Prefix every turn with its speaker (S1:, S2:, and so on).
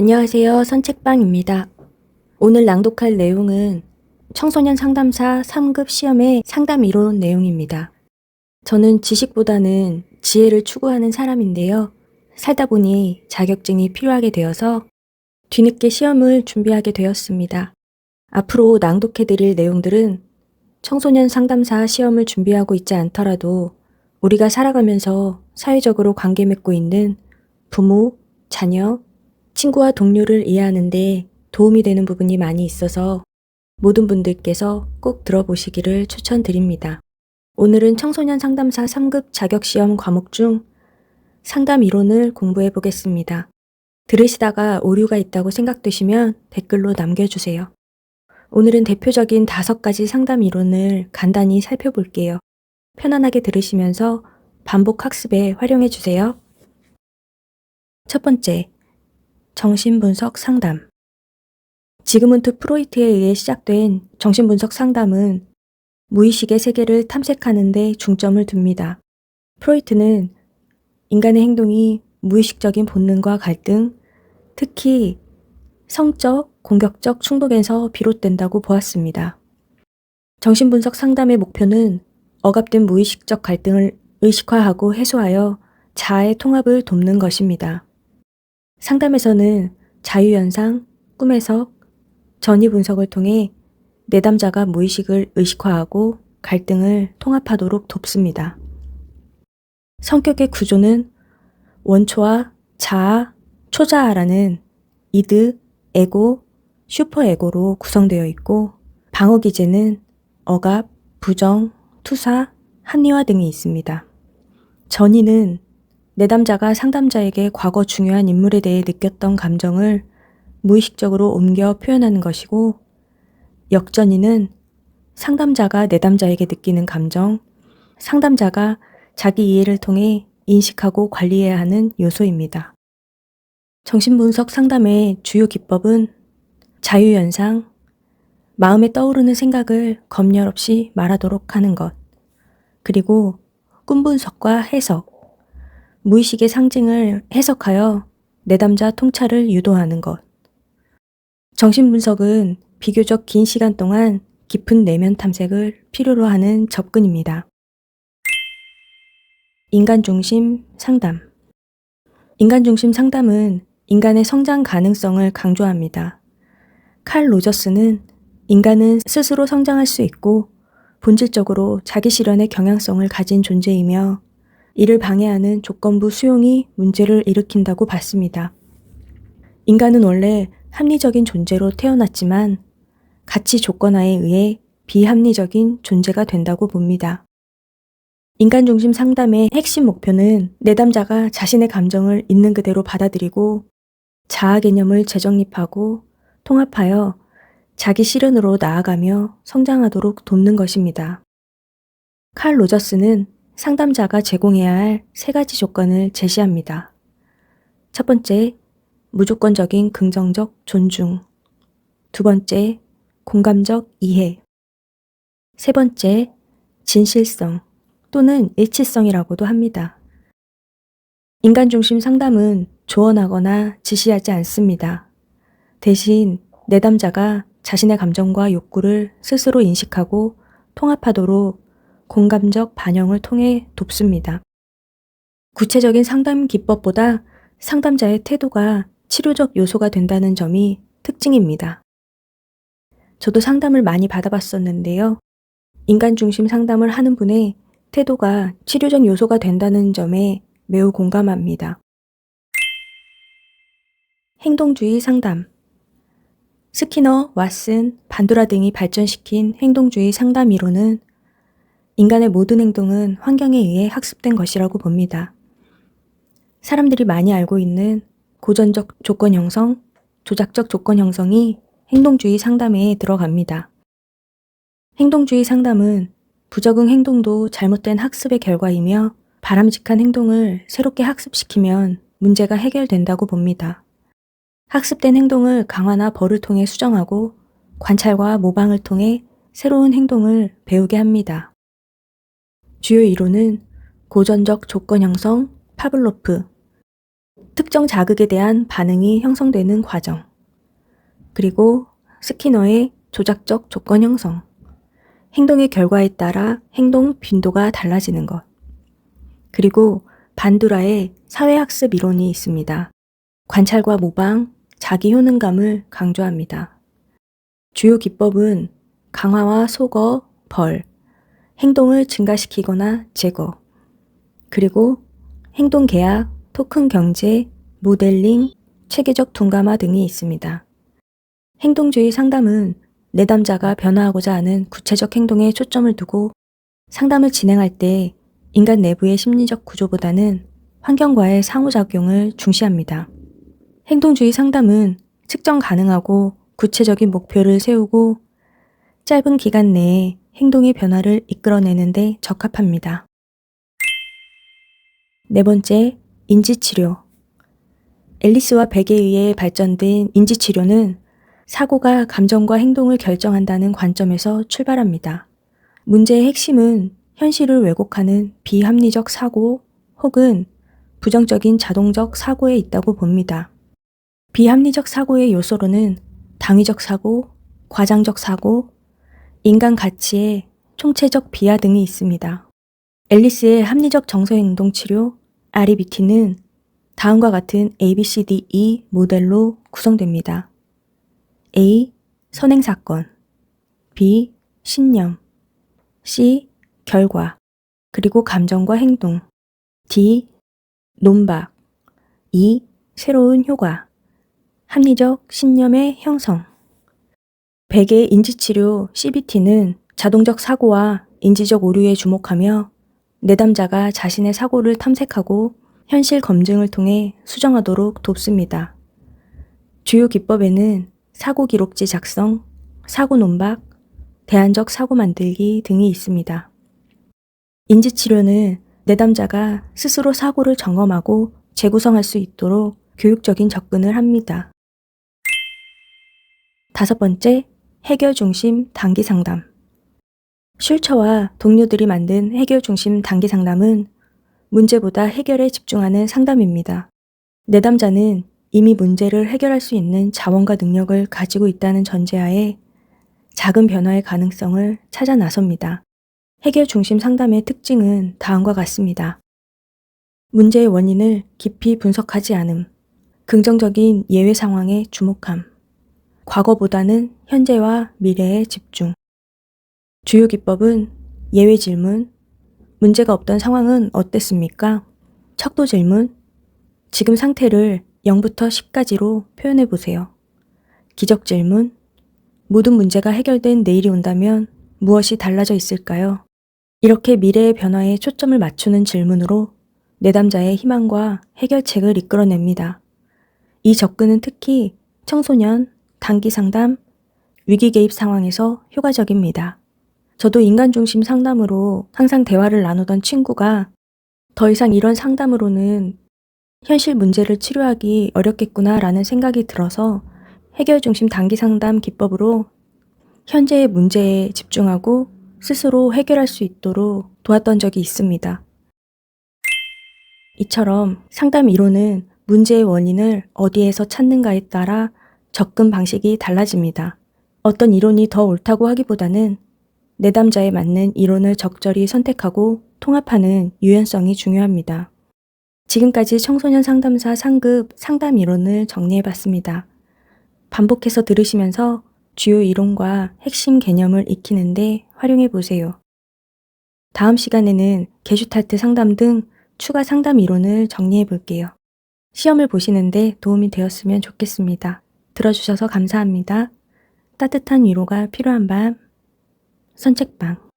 S1: 안녕하세요. 선책방입니다. 오늘 낭독할 내용은 청소년 상담사 3급 시험의 상담 이론 내용입니다. 저는 지식보다는 지혜를 추구하는 사람인데요. 살다 보니 자격증이 필요하게 되어서 뒤늦게 시험을 준비하게 되었습니다. 앞으로 낭독해드릴 내용들은 청소년 상담사 시험을 준비하고 있지 않더라도 우리가 살아가면서 사회적으로 관계 맺고 있는 부모, 자녀, 친구와 동료를 이해하는데 도움이 되는 부분이 많이 있어서 모든 분들께서 꼭 들어보시기를 추천드립니다. 오늘은 청소년 상담사 3급 자격시험 과목 중 상담 이론을 공부해 보겠습니다. 들으시다가 오류가 있다고 생각되시면 댓글로 남겨주세요. 오늘은 대표적인 다섯 가지 상담 이론을 간단히 살펴볼게요. 편안하게 들으시면서 반복 학습에 활용해 주세요. 첫 번째, 정신분석 상담. 지그문트 프로이트에 의해 시작된 정신분석 상담은 무의식의 세계를 탐색하는 데 중점을 둡니다. 프로이트는 인간의 행동이 무의식적인 본능과 갈등, 특히 성적, 공격적 충동에서 비롯된다고 보았습니다. 정신분석 상담의 목표는 억압된 무의식적 갈등을 의식화하고 해소하여 자아의 통합을 돕는 것입니다. 상담에서는 자유현상, 꿈 해석, 전이 분석을 통해 내담자가 무의식을 의식화하고 갈등을 통합하도록 돕습니다. 성격의 구조는 원초와 자아, 초자아라는 이드, 에고, 슈퍼에고로 구성되어 있고 방어 기제는 억압, 부정, 투사, 합리화 등이 있습니다. 전이는 내담자가 상담자에게 과거 중요한 인물에 대해 느꼈던 감정을 무의식적으로 옮겨 표현하는 것이고 역전이는 상담자가 내담자에게 느끼는 감정, 상담자가 자기 이해를 통해 인식하고 관리해야 하는 요소입니다. 정신분석 상담의 주요 기법은 자유연상, 마음에 떠오르는 생각을 검열 없이 말하도록 하는 것, 그리고 꿈 분석과 해석, 무의식의 상징을 해석하여 내담자 통찰을 유도하는 것. 정신분석은 비교적 긴 시간 동안 깊은 내면 탐색을 필요로 하는 접근입니다. 인간 중심 상담. 인간 중심 상담은 인간의 성장 가능성을 강조합니다. 칼 로저스는 인간은 스스로 성장할 수 있고 본질적으로 자기 실현의 경향성을 가진 존재이며 이를 방해하는 조건부 수용이 문제를 일으킨다고 봤습니다. 인간은 원래 합리적인 존재로 태어났지만 가치 조건화에 의해 비합리적인 존재가 된다고 봅니다. 인간 중심 상담의 핵심 목표는 내담자가 자신의 감정을 있는 그대로 받아들이고 자아 개념을 재정립하고 통합하여 자기 실현으로 나아가며 성장하도록 돕는 것입니다. 칼 로저스는 상담자가 제공해야 할 세 가지 조건을 제시합니다. 첫 번째, 무조건적인 긍정적 존중. 두 번째, 공감적 이해. 세 번째, 진실성 또는 일치성이라고도 합니다. 인간 중심 상담은 조언하거나 지시하지 않습니다. 대신 내담자가 자신의 감정과 욕구를 스스로 인식하고 통합하도록 공감적 반영을 통해 돕습니다. 구체적인 상담 기법보다 상담자의 태도가 치료적 요소가 된다는 점이 특징입니다. 저도 상담을 많이 받아봤었는데요. 인간 중심 상담을 하는 분의 태도가 치료적 요소가 된다는 점에 매우 공감합니다. 행동주의 상담 스키너, 왓슨, 반도라 등이 발전시킨 행동주의 상담 이론은 인간의 모든 행동은 환경에 의해 학습된 것이라고 봅니다. 사람들이 많이 알고 있는 고전적 조건 형성, 조작적 조건 형성이 행동주의 상담에 들어갑니다. 행동주의 상담은 부적응 행동도 잘못된 학습의 결과이며 바람직한 행동을 새롭게 학습시키면 문제가 해결된다고 봅니다. 학습된 행동을 강화나 벌을 통해 수정하고 관찰과 모방을 통해 새로운 행동을 배우게 합니다. 주요 이론은 고전적 조건 형성, 파블로프, 특정 자극에 대한 반응이 형성되는 과정. 그리고 스키너의 조작적 조건 형성. 행동의 결과에 따라 행동 빈도가 달라지는 것. 그리고 반두라의 사회학습 이론이 있습니다. 관찰과 모방, 자기 효능감을 강조합니다. 주요 기법은 강화와 소거, 벌, 행동을 증가시키거나 제거, 그리고 행동 계약, 토큰 경제, 모델링, 체계적 둔감화 등이 있습니다. 행동주의 상담은 내담자가 변화하고자 하는 구체적 행동에 초점을 두고 상담을 진행할 때 인간 내부의 심리적 구조보다는 환경과의 상호작용을 중시합니다. 행동주의 상담은 측정 가능하고 구체적인 목표를 세우고 짧은 기간 내에 행동의 변화를 이끌어내는데 적합합니다. 네 번째, 인지치료. 앨리스와 백에 의해 발전된 인지치료는 사고가 감정과 행동을 결정한다는 관점에서 출발합니다. 문제의 핵심은 현실을 왜곡하는 비합리적 사고 혹은 부정적인 자동적 사고에 있다고 봅니다. 비합리적 사고의 요소로는 당위적 사고, 과장적 사고, 인간 가치의 총체적 비하 등이 있습니다. 앨리스의 합리적 정서행동 치료 REBT는 다음과 같은 ABCDE 모델로 구성됩니다. A. 선행사건 B. 신념 C. 결과 그리고 감정과 행동 D. 논박 E. 새로운 효과 합리적 신념의 형성 백의 인지치료 CBT는 자동적 사고와 인지적 오류에 주목하며 내담자가 자신의 사고를 탐색하고 현실 검증을 통해 수정하도록 돕습니다. 주요 기법에는 사고 기록지 작성, 사고 논박, 대안적 사고 만들기 등이 있습니다. 인지치료는 내담자가 스스로 사고를 점검하고 재구성할 수 있도록 교육적인 접근을 합니다. 다섯 번째, 해결 중심 단기 상담. 슐처와 동료들이 만든 해결 중심 단기 상담은 문제보다 해결에 집중하는 상담입니다. 내담자는 이미 문제를 해결할 수 있는 자원과 능력을 가지고 있다는 전제하에 작은 변화의 가능성을 찾아 나섭니다. 해결 중심 상담의 특징은 다음과 같습니다. 문제의 원인을 깊이 분석하지 않음, 긍정적인 예외 상황에 주목함, 과거보다는 현재와 미래에 집중, 주요 기법은 예외 질문, 문제가 없던 상황은 어땠습니까? 척도 질문, 지금 상태를 0부터 10까지로 표현해 보세요. 기적 질문, 모든 문제가 해결된 내일이 온다면 무엇이 달라져 있을까요? 이렇게 미래의 변화에 초점을 맞추는 질문으로 내담자의 희망과 해결책을 이끌어냅니다. 이 접근은 특히 청소년, 단기 상담, 위기 개입 상황에서 효과적입니다. 저도 인간 중심 상담으로 항상 대화를 나누던 친구가 더 이상 이런 상담으로는 현실 문제를 치료하기 어렵겠구나라는 생각이 들어서 해결 중심 단기 상담 기법으로 현재의 문제에 집중하고 스스로 해결할 수 있도록 도왔던 적이 있습니다. 이처럼 상담 이론은 문제의 원인을 어디에서 찾는가에 따라 접근 방식이 달라집니다. 어떤 이론이 더 옳다고 하기보다는 내담자에 맞는 이론을 적절히 선택하고 통합하는 유연성이 중요합니다. 지금까지 청소년 상담사 상급 상담 이론을 정리해 봤습니다. 반복해서 들으시면서 주요 이론과 핵심 개념을 익히는데 활용해 보세요. 다음 시간에는 게슈탈트 상담 등 추가 상담 이론을 정리해 볼게요. 시험을 보시는데 도움이 되었으면 좋겠습니다. 들어주셔서 감사합니다. 따뜻한 위로가 필요한 밤. 선책방